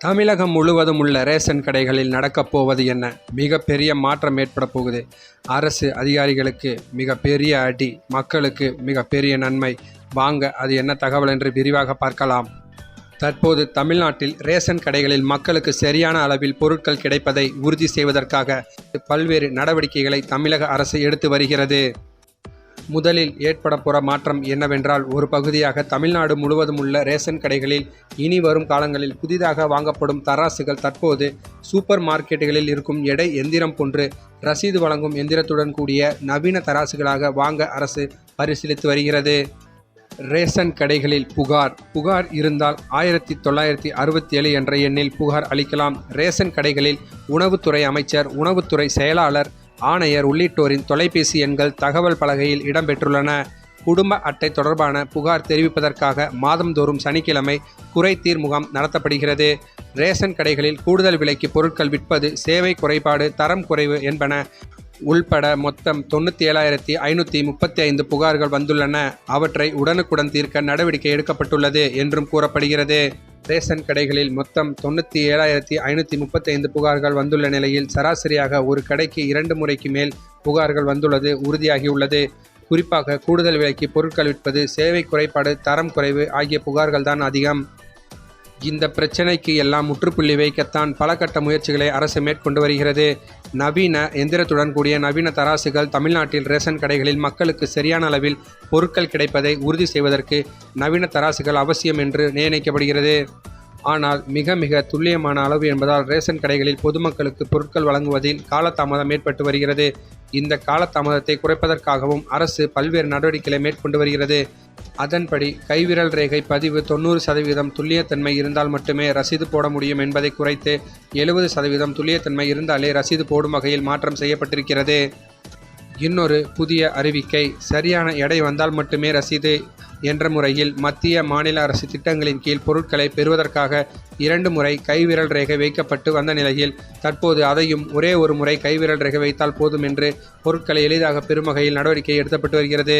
தமிழகம் முழுவதும் உள்ள ரேஷன் கடைகளில் நடக்கப் போவது என்ன? மிகப்பெரிய மாற்றம் ஏற்பட போகுது. அரசு அதிகாரிகளுக்கு மிகப்பெரிய அடி மக்களுக்கு மிகப்பெரிய நன்மை. வாங்க அது என்ன தகவல் என்று விரிவாக பார்க்கலாம். தற்போது தமிழ்நாட்டில் ரேஷன் கடைகளில் மக்களுக்கு சரியான அளவில் பொருட்கள் கிடைப்பதை உறுதி செய்வதற்காக பல்வேறு நடவடிக்கைகளை தமிழக அரசு எடுத்து வருகிறது. முதலில் ஏற்படப்போகிற மாற்றம் என்னவென்றால் ஒரு பகுதியாக தமிழ்நாடு முழுவதும் உள்ள ரேஷன் கடைகளில் இனி வரும் காலங்களில் புதிதாக வாங்கப்படும் தராசுகள் தற்போது சூப்பர் மார்க்கெட்டுகளில் இருக்கும் எடை எந்திரம் போன்று ரசீது வழங்கும் எந்திரத்துடன் கூடிய நவீன தராசுகளாக வாங்க அரசு பரிசீலித்து வருகிறது. ரேஷன் கடைகளில் புகார். புகார் இருந்தால் ஆயிரத்தி தொள்ளாயிரத்தி அறுபத்தி ஏழு என்ற எண்ணில் புகார் அளிக்கலாம். ரேஷன் கடைகளில் உணவுத்துறை அமைச்சர் உணவுத்துறை செயலாளர் ஆணையர் உள்ளிட்டோரின் தொலைபேசி எண்கள் தகவல் பலகையில் இடம்பெற்றுள்ளன. குடும்ப அட்டை தொடர்பான புகார் தெரிவிப்பதற்காக மாதந்தோறும் சனிக்கிழமை குறைதீர் முகாம் நடத்தப்படுகிறது. ரேஷன் கடைகளில் கூடுதல் விலைக்கு பொருட்கள் விற்பது சேவை குறைபாடு தரம் குறைவு என்பன உள்பட மொத்தம் தொண்ணூற்றி ஏழாயிரத்தி ஐநூற்றி முப்பத்தி ஐந்து புகார்கள் வந்துள்ளன. அவற்றை உடனுக்குடன் தீர்க்க நடவடிக்கை எடுக்கப்பட்டுள்ளது என்றும் கூறப்படுகிறது. ரேஷன் கடைகளில் மொத்தம் தொண்ணூற்றி ஏழாயிரத்தி ஐநூற்றி முப்பத்தைந்து புகார்கள் வந்துள்ள நிலையில் சராசரியாக ஒரு கடைக்கு இரண்டு முறைக்கு மேல் புகார்கள் வந்துள்ளது உறுதியாகியுள்ளது. குறிப்பாக கூடுதல் விலைக்கு பொருட்கள் விற்பது சேவை குறைபாடு தரம் குறைவு ஆகிய புகார்கள்தான் அதிகம். இந்த பிரச்சினைக்கு எல்லாம் முற்றுப்புள்ளி வைக்கத்தான் பல கட்ட முயற்சிகளை அரசு மேற்கொண்டு வருகிறது. நவீன எந்திரத்துடன் கூடிய நவீன தராசுகள் தமிழ்நாட்டில் ரேஷன் கடைகளில் மக்களுக்கு சரியான அளவில் பொருட்கள் கிடைப்பதை உறுதி செய்வதற்கு நவீன தராசுகள் அவசியம் என்று நிர்ணயிக்கப்படுகிறது. ஆனால் மிக மிக துல்லியமான அளவு என்பதால் ரேஷன் கடைகளில் பொதுமக்களுக்கு பொருட்கள் வழங்குவதில் காலதாமதம் ஏற்பட்டு வருகிறது. இந்த காலதாமதத்தை குறைப்பதற்காகவும் அரசு பல்வேறு நடவடிக்கைகளை மேற்கொண்டு வருகிறது. அதன்படி கைவிரல் ரேகை பதிவு தொண்ணூறு சதவீதம் துல்லியத்தன்மை இருந்தால் மட்டுமே ரசீது போட முடியும் என்பதை குறைத்து எழுபது சதவீதம் துல்லியத்தன்மை இருந்தாலே ரசீது போடும் வகையில் மாற்றம் செய்யப்பட்டிருக்கிறது. இன்னொரு புதிய அறிவிக்கை சரியான எடை வந்தால் மட்டுமே ரசீது என்ற முறையில் மத்திய மாநில அரசு திட்டங்களின் கீழ் பொருட்களை பெறுவதற்காக இரண்டு முறை கைவிரல் ரேகை வைக்கப்பட்டு வந்த நிலையில் தற்போது அதையும் ஒரே ஒரு முறை கைவிரல் ரேகை வைத்தால் போதும் என்று பொருட்களை எளிதாக பெறும் வகையில் நடவடிக்கை எடுக்கப்பட்டு வருகிறது.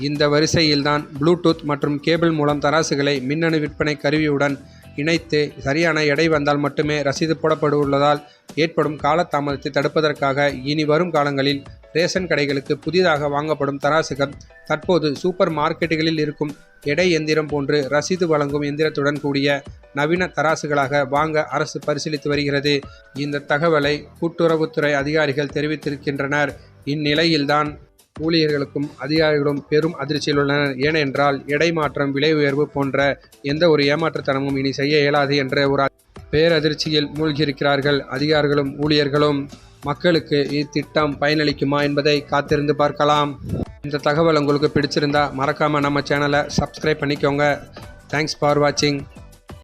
இந்த வரிசையில்தான் ப்ளூடூத் மற்றும் கேபிள் மூலம் தராசுகளை மின்னணு விற்பனை கருவியுடன் இணைத்து சரியான எடை வந்தால் மட்டுமே ரசீது போடப்படவுள்ளதால் ஏற்படும் காலதாமதத்தை தடுப்பதற்காக இனி வரும் காலங்களில் ரேஷன் கடைகளுக்கு புதிதாக வாங்கப்படும் தராசுகள் தற்போது சூப்பர் மார்க்கெட்டுகளில் இருக்கும் எடை எந்திரம் போன்று ரசீது வழங்கும் எந்திரத்துடன் கூடிய நவீன தராசுகளாக வாங்க அரசு பரிசீலித்து வருகிறது. இந்த தகவலை கூட்டுறவுத்துறை அதிகாரிகள் தெரிவித்திருக்கின்றனர். இந்நிலையில்தான் ஊழியர்களுக்கும் அதிகாரிகளும் பெரும் அதிர்ச்சியில் உள்ளனர். ஏனென்றால் எடை மாற்றம் விலை உயர்வு போன்ற எந்த ஒரு ஏமாற்றுத்தனமும் இனி செய்ய இயலாது என்ற ஒரு பேரதிர்ச்சியில் மூழ்கியிருக்கிறார்கள். அதிகாரிகளும் ஊழியர்களும் மக்களுக்கு இத்திட்டம் பயனளிக்குமா என்பதை காத்திருந்து பார்க்கலாம். இந்த தகவல் உங்களுக்கு பிடிச்சிருந்தா மறக்காமல் நம்ம சேனலை சப்ஸ்கிரைப் பண்ணிக்கோங்க. தேங்க்ஸ் ஃபார் வாட்சிங்